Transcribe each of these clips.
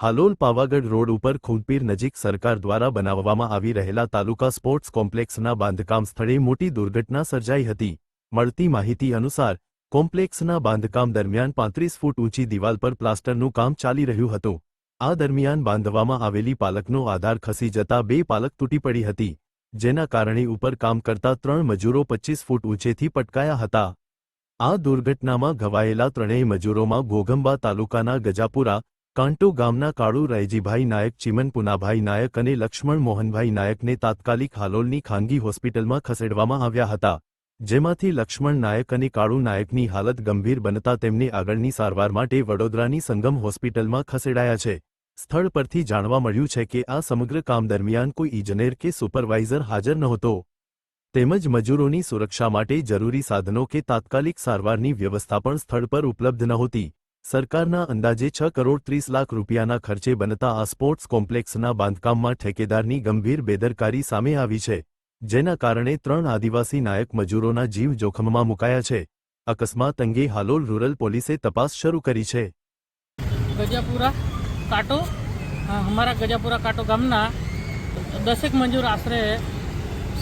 Halol Pavagadh road ઉપર ખૂંટપીર નજીક સરકાર દ્વારા બનાવવામાં આવી રહેલા તાલુકા સ્પોર્ટ્સ કોમ્પ્લેક્સના બાંધકામ સ્થળે મોટી દુર્ઘટના સર્જાઈ હતી. મળતી માહિતી અનુસાર, કોમ્પ્લેક્સના બાંધકામ દરમિયાન પાંત્રીસ ફૂટ ઊંચી દિવાલ પર પ્લાસ્ટરનું કામ ચાલી રહ્યું હતું. આ દરમિયાન બાંધવામાં આવેલી પાલકનો આધાર ખસી જતા બે પાલક તૂટી પડી હતી, જેના કારણે ઉપર કામ કરતા ત્રણ મજૂરો પચીસ ફૂટ ઊંચેથી પટકાયા હતા. આ દુર્ઘટનામાં ઘવાયેલા ત્રણેય મજૂરોમાં ઘોઘંબા તાલુકાના ગજાપુરા કાંટો ગામના કાળુ રાયજીભાઈ નાયક, ચિમન પુનાભાઈ નાયક અને લક્ષ્મણ મોહનભાઈ નાયકને તાત્કાલિક હાલોલની ખાનગી હોસ્પિટલમાં ખસેડવામાં આવ્યા હતા, જેમાંથી લક્ષ્મણ નાયક અને કાળુ નાયકની હાલત ગંભીર બનતા તેમને આગળની સારવાર માટે વડોદરાની સંગમ હોસ્પિટલમાં ખસેડાયા છે. સ્થળ પરથી જાણવા મળ્યું છે કે આ સમગ્ર કામ દરમિયાન કોઈ ઇજનેર કે સુપરવાઇઝર હાજર નહોતો. તેમજ મજૂરોની સુરક્ષા માટે જરૂરી સાધનો કે તાત્કાલિક સારવારની વ્યવસ્થા પણ સ્થળ પર ઉપલબ્ધ નહોતી. સરકારના અંદાજે છ કરોડ ત્રીસ લાખ રૂપિયાના ખર્ચે બનતા આ સ્પોર્ટ્સ કોમ્પ્લેક્સના બાંધકામમાં ઠેકેદારની ગંભીર બેદરકારી સામે આવી છે, જેના કારણે ત્રણ આદિવાસી નાયક મજૂરોના જીવ જોખમમાં મુકાયા છે. અકસ્માત અંગે હાલોલ રૂરલ પોલીસે તપાસ શરૂ કરી છે. ગજાપુરા કાંટો અમારા ગજાપુરા કાંટો ગામના દસેક મજૂર આશરે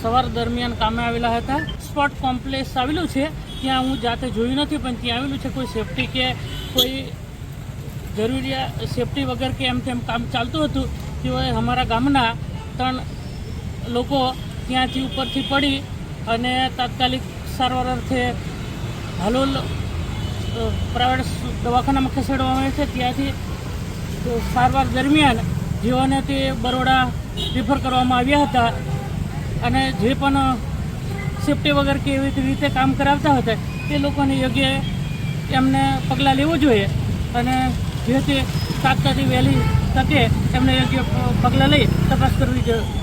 સવાર દરમિયાન કામે આવેલા હતા. સ્પોર્ટ કોમ્પ્લેક્સ આવેલું છે ત્યાં હું જાતે જોયું નથી, પણ ત્યાં આવેલું છે કોઈ સેફટી કે કોઈ જરૂરિયાત સેફટી વગર કે એમ તેમ કામ ચાલતું હતું, તેઓએ અમારા ગામના ત્રણ લોકો ત્યાંથી ઉપરથી પડી અને તાત્કાલિક સારવાર અર્થે હાલોલ પ્રાઇવેટ દવાખાનામાં ખસેડવામાં આવે છે. ત્યાંથી સારવાર દરમિયાન જેઓને તે બરોડા રિફર કરવામાં આવ્યા હતા અને જે પણ સેફટી વગર કે એવી રીતે કામ કરાવતા હતા તે લોકોને યોગ્ય એમને પગલાં લેવું જોઈએ અને જે તે તાત્કાલિક વહેલી તકે એમને યોગ્ય પગલાં લઈ તપાસ કરવી જોઈએ